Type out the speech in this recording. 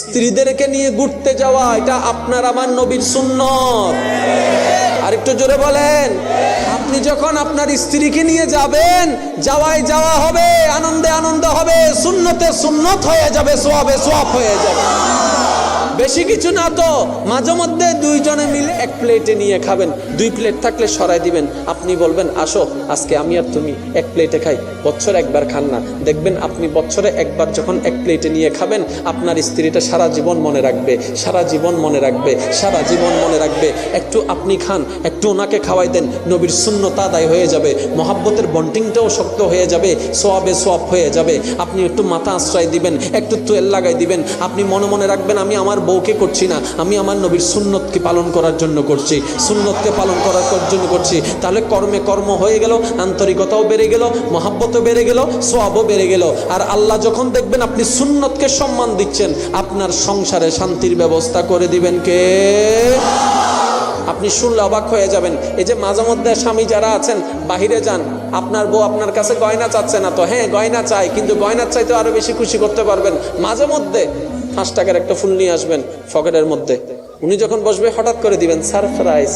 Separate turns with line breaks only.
স্ত্রীদেরকে নিয়ে ঘুরতে যাওয়া, এটা আপনার আমার নবীর সুন্নত। আর একটু জোরে বলেন, আপনি যখন আপনার স্ত্রীকে নিয়ে যাবেন যাওয়াই যাওয়া হবে, আনন্দে আনন্দ হবে, সুন্নতে সুন্নত হয়ে যাবে, সোয়াবে সোয়াব হয়ে যাবে। বেশি কিছু না তো, মাঝে মধ্যে দুইজনে মিলে এক প্লেটে নিয়ে খাবেন। দুই প্লেট থাকলে সরাই দিবেন। আপনি বলবেন, আসো, আজকে আমি আর তুমি এক প্লেটে খাই। বছরে একবার খান না। দেখবেন, আপনি বছরে একবার যখন এক প্লেটে নিয়ে খাবেন, আপনার স্ত্রীটা সারা জীবন মনে রাখবে, সারা জীবন মনে রাখবে, সারা জীবন মনে রাখবে, একটু আপনি খান, একটু ওনাকে খাওয়াই দেন, নবীর শূন্যতা আদায় হয়ে যাবে, মহাব্বতের বন্টিংটাও শক্ত হয়ে যাবে, সোয়াবে সোয়াব হয়ে যাবে, আপনি একটু মাথা আশ্রয় দিবেন, একটু তেল লাগাই দিবেন, আপনি মনে মনে রাখবেন, আমি আমার বউকে করছি না, আমি আমার নবীর সুন্নতকে পালন করার জন্য করছি। সুন্নতকে পালন করার জন্য করছি। তাহলে কর্মে কর্ম হয়ে গেল, আন্তরিকতাও বেড়ে গেল, মহাব্বতও বেড়ে গেল, সোয়াবও বেড়ে গেল। আর আল্লাহ যখন দেখবেন আপনি সুন্নতকে সম্মান দিচ্ছেন, আপনার সংসারে শান্তির ব্যবস্থা করে দিবেন কে? আপনি শুনলে অবাক হয়ে যাবেন। এই যে মাঝে মধ্যে স্বামী যারা আছেন, বাহিরে যান, আপনার বউ আপনার কাছে গয়না চাচ্ছে না তো হ্যাঁ গয়না চাই, কিন্তু গয়নার চাইতে আরও বেশি খুশি করতে পারবেন। মাঝে মধ্যে পাঁচ টাকার একটা ফুল নিয়ে আসবেন ফকেটের মধ্যে। উনি যখন বসবে, হঠাৎ করে দিবেন সারপ্রাইজ।